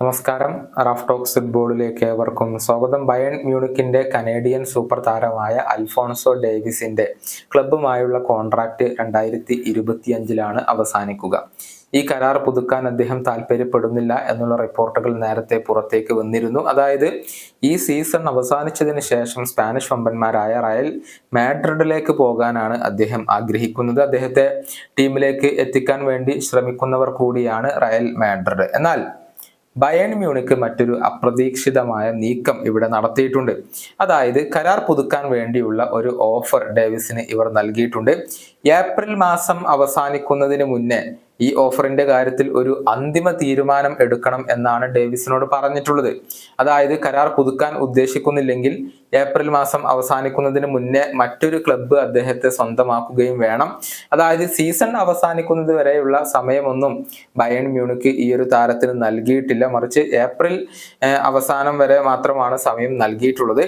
നമസ്കാരം. Raf talks ഫുട്ബോളിലേക്ക് ഏവർക്കും സ്വാഗതം. ബയൺ മ്യൂണിക്കിന്റെ കനേഡിയൻ സൂപ്പർ താരമായ അൽഫോൺസോ ഡേവിസിന്റെ ക്ലബ്ബുമായുള്ള കോൺട്രാക്ട് രണ്ടായിരത്തി ഇരുപത്തിയഞ്ചിലാണ് അവസാനിക്കുക. ഈ കരാർ പുതുക്കാൻ അദ്ദേഹം താല്പര്യപ്പെടുന്നില്ല എന്നുള്ള റിപ്പോർട്ടുകൾ നേരത്തെ പുറത്തേക്ക് വന്നിരുന്നു. അതായത് ഈ സീസൺ അവസാനിച്ചതിന് ശേഷം സ്പാനിഷ് വമ്പന്മാരായ റയൽ മാഡ്രിഡിലേക്ക് പോകാനാണ് അദ്ദേഹം ആഗ്രഹിക്കുന്നത്. അദ്ദേഹത്തെ ടീമിലേക്ക് എത്തിക്കാൻ വേണ്ടി ശ്രമിക്കുന്നവർ കൂടിയാണ് റയൽ മാഡ്രിഡ്. എന്നാൽ ബയൺ മ്യൂണിക്ക് മറ്റൊരു അപ്രതീക്ഷിതമായ നീക്കം ഇവിടെ നടത്തിയിട്ടുണ്ട്. അതായത് കരാർ പുതുക്കാൻ വേണ്ടിയുള്ള ഒരു ഓഫർ ഡേവിസിന് ഇവർ നൽകിയിട്ടുണ്ട്. ഏപ്രിൽ മാസം അവസാനിക്കുന്നതിന് മുന്നേ ഈ ഓഫറിന്റെ കാര്യത്തിൽ ഒരു അന്തിമ തീരുമാനം എടുക്കണം എന്നാണ് ഡേവിസിനോട് പറഞ്ഞിട്ടുള്ളത്. അതായത് കരാർ പുതുക്കാൻ ഉദ്ദേശിക്കുന്നില്ലെങ്കിൽ ഏപ്രിൽ മാസം അവസാനിക്കുന്നതിന് മുന്നേ മറ്റൊരു ക്ലബ്ബ് അദ്ദേഹത്തെ സ്വന്തമാക്കുകയും വേണം. അതായത് സീസൺ അവസാനിക്കുന്നത് വരെയുള്ള സമയമൊന്നും ബയൺ മ്യൂണിക്ക് ഈ ഒരു താരത്തിന് നൽകിയിട്ടില്ല. മറിച്ച് ഏപ്രിൽ അവസാനം വരെ മാത്രമാണ് സമയം നൽകിയിട്ടുള്ളത്.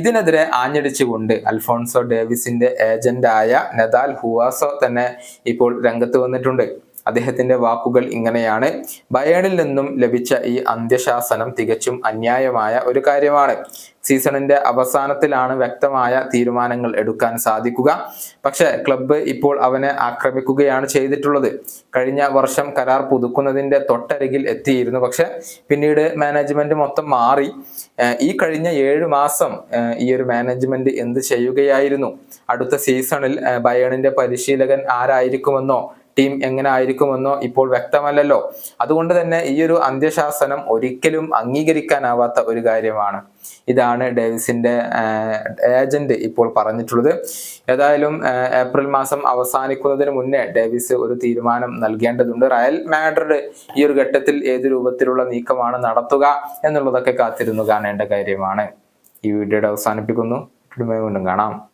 ഇതിനെതിരെ ആഞ്ഞടിച്ചുകൊണ്ട് അൽഫോൺസോ ഡേവിസിന്റെ ഏജന്റായ നദാൽ ഹുവാസോ തന്നെ ഇപ്പോൾ രംഗത്ത് വന്നിട്ടുണ്ട്. അദ്ദേഹത്തിന്റെ വാക്കുകൾ ഇങ്ങനെയാണ്. ബയേണിൽ നിന്നും ലഭിച്ച ഈ അന്ത്യശാസനം തികച്ചും അന്യായമായ ഒരു കാര്യമാണ്. സീസണിന്റെ അവസാനത്തിലാണ് വ്യക്തമായ തീരുമാനങ്ങൾ എടുക്കാൻ സാധിക്കുക. പക്ഷെ ക്ലബ്ബ് ഇപ്പോൾ അവനെ ആക്രമിക്കുകയാണ് ചെയ്തിട്ടുള്ളത്. കഴിഞ്ഞ വർഷം കരാർ പുതുക്കുന്നതിന്റെ തൊട്ടരികിൽ എത്തിയിരുന്നു. പക്ഷെ പിന്നീട് മാനേജ്മെന്റ് മൊത്തം മാറി. ഈ കഴിഞ്ഞ ഏഴ് മാസം ഈ ഒരു മാനേജ്മെന്റ് എന്ത് ചെയ്യുകയായിരുന്നു? അടുത്ത സീസണിൽ ബയണിന്റെ പരിശീലകൻ ആരായിരിക്കുമെന്നോ ടീം എങ്ങനെ ആയിരിക്കുമെന്നോ ഇപ്പോൾ വ്യക്തമല്ലല്ലോ. അതുകൊണ്ട് തന്നെ ഈ ഒരു അന്ത്യശാസനം ഒരിക്കലും അംഗീകരിക്കാനാവാത്ത ഒരു കാര്യമാണ്. ഇതാണ് ഡേവിസിന്റെ ഏജന്റ് ഇപ്പോൾ പറഞ്ഞിട്ടുള്ളത്. ഏതായാലും ഏപ്രിൽ മാസം അവസാനിക്കുന്നതിന് മുന്നേ ഡേവിസ് ഒരു തീരുമാനം നൽകേണ്ടതുണ്ട്. റയൽ മാഡ്രിഡ് ഈ ഒരു ഘട്ടത്തിൽ ഏത് രൂപത്തിലുള്ള നീക്കമാണ് നടത്തുക എന്നുള്ളതൊക്കെ കാത്തിരുന്നു കാണേണ്ട കാര്യമാണ്. ഈ വീഡിയോയുടെ അവസാനിപ്പിക്കുന്നു. വീണ്ടും കാണാം.